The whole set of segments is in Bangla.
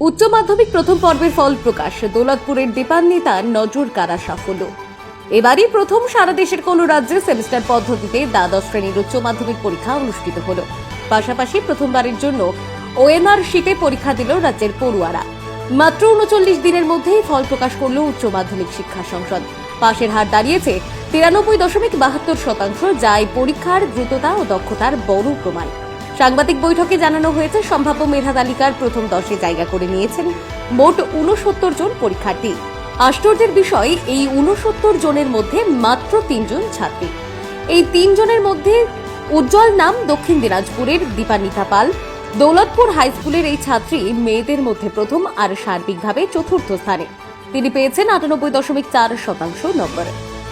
উচ্চ মাধ্যমিক প্রথম পর্বের ফল প্রকাশ। দৌলতপুরের দীপান্বিতার নজর কারা সাফল্য। এবারই প্রথম সারা দেশের কোনো রাজ্যে সেমিস্টার পদ্ধতিতে দ্বাদশ শ্রেণির উচ্চ মাধ্যমিক পরীক্ষা অনুষ্ঠিত হলো। পাশাপাশি প্রথমবারের জন্য ওএমআর শীটে পরীক্ষা দিল রাজ্যের পড়ুয়ারা। মাত্র উনচল্লিশ দিনের মধ্যেই ফল প্রকাশ করল উচ্চ মাধ্যমিক শিক্ষা সংসদ। পাশের হার দাঁড়িয়েছে তিরানব্বই দশমিক বাহাত্তর শতাংশ, যা এই পরীক্ষার দ্রুততা ও দক্ষতার বড় প্রমাণ। সাংবাদিক বৈঠকে জানানো হয়েছে, সম্ভাব্য মেধা তালিকার প্রথম দশে জায়গা করে নিয়েছেন মোট উনসত্তর জন পরীক্ষার্থী। আশ্চর্যের বিষয়, এই উনসত্তর জনের মধ্যে মাত্র তিনজন ছাত্রী। এই তিনজনের মধ্যে উজ্জ্বল নাম দক্ষিণ দিনাজপুরের দীপানিতা পাল। দৌলতপুর হাই স্কুলের এই ছাত্রী মেয়েদের মধ্যে প্রথম আর সার্বিকভাবে চতুর্থ স্থানে। তিনি পেয়েছেন আটানব্বই দশমিক চার শতাংশ নম্বর।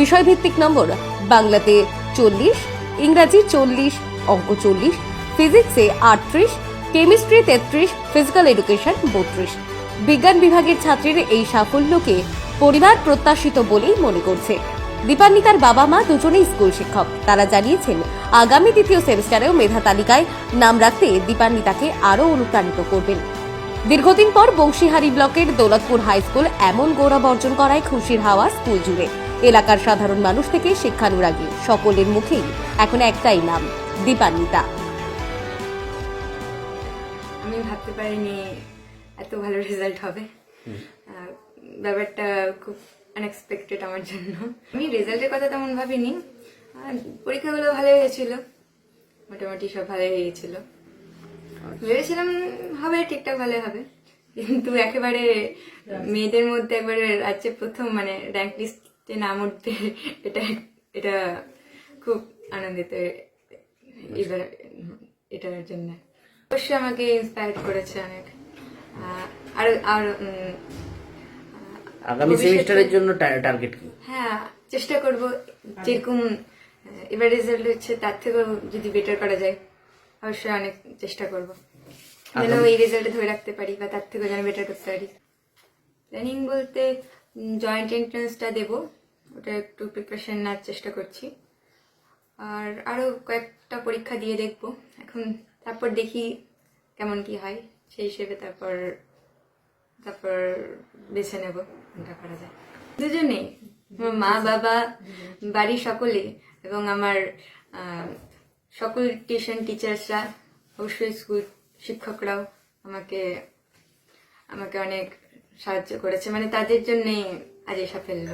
বিষয়ভিত্তিক নম্বর, বাংলাতে চল্লিশ, ইংরাজি চল্লিশ, অঙ্ক চল্লিশ ফিজিক্সে আটত্রিশ, কেমিস্ট্রি তেত্রিশ, ফিজিক্যাল এডুকেশন বত্রিশ। বিজ্ঞান বিভাগের ছাত্রীর এই সাফল্যকে পরিবার প্রত্যাশিত বলেই মনে করছে। দীপান্বিতার বাবা মা দুজনেই স্কুল শিক্ষক। তারা জানিয়েছেন, আগামী দ্বিতীয় সেমিস্টারেও মেধা তালিকায় নাম রাখতে দীপান্বিতাকে আরও অনুপ্রাণিত করবেন। দীর্ঘদিন পর বংশীহারি ব্লকের দৌলতপুর হাই স্কুল এমন গৌরব অর্জন করায় খুশির হাওয়া স্কুল জুড়ে। এলাকার সাধারণ মানুষ থেকে শিক্ষানুরাগী, সকলের মুখেই এখন একটাই নাম, দীপান্বিতা। আমি ভাবতে পারিনি এত ভালো রেজাল্ট হবে। ব্যাপারটা খুব আনএক্সপেক্টেড আমার জন্য। আমি রেজাল্টের কথা তেমন ভাবিনি। আর পরীক্ষাগুলো ভালো হয়েছিল। মোটামুটি সব ভালো হয়েছিল। ভেবেছিলাম হবে ঠিকঠাক ভালো হবে। কিন্তু একেবারে মেয়েদের মধ্যে একবারে রাজ্যে প্রথম মানে র্যাঙ্ক লিস্টে নাম উঠতে এটা এটা খুব আনন্দিত এবার এটার জন্য। অবশ্যই আমাকে ইন্সপায়ার করেছে অনেক। আর আর আগামী সেমিস্টারের জন্য টার্গেট কি? হ্যাঁ চেষ্টা করব যেরকম এবার রেজাল্ট হচ্ছে তার থেকেও যদি বেটার করা যায় অবশ্যই অনেক চেষ্টা করব। যেন এই রেজাল্টে ধরে রাখতে পারি বা তার থেকেও যেন বেটার করতে পারি। প্ল্যানিং বলতে জয়েন্ট এন্ট্রান্সটা দেব ওটা একটু প্রিপারেশন নেওয়ার চেষ্টা করছি। আর আরও কয়েকটা পরীক্ষা দিয়ে দেখব। এখন তারপর দেখি কেমন কি হয়, সেই হিসেবে তারপর তারপর বেছে নেব কোনটা করা যায়। আমার মা, বাবা বাড়ির সকলে এবং আমার সকল টিউশন টিচার্সরা, অবশ্যই স্কুল শিক্ষকরাও আমাকে আমাকে অনেক সাহায্য করেছে। মানে তাদের জন্যই আজ এই সাফল্য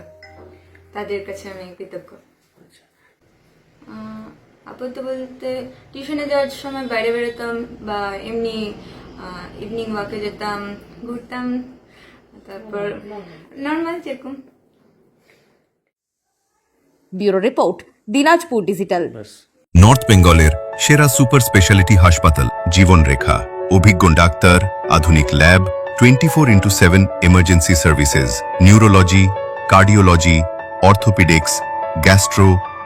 তাদের কাছে আমি কৃতজ্ঞ। আপাতত বলতে টিউশনে যাওয়ার সময় বাইরে বেরোতাম বা এমনি ইভিনিং ওয়াকে যেতাম ঘুরতাম তারপর নর্মাল যেরকম। Bureau report Dinajpur digital. North বেঙ্গলের সেরা সুপার স্পেশালিটি হাসপাতাল জীবনরেখা অভিজ্ঞ ডাক্তার আধুনিক lab twenty four into seven emergency services neurology cardiology orthopaedics gastro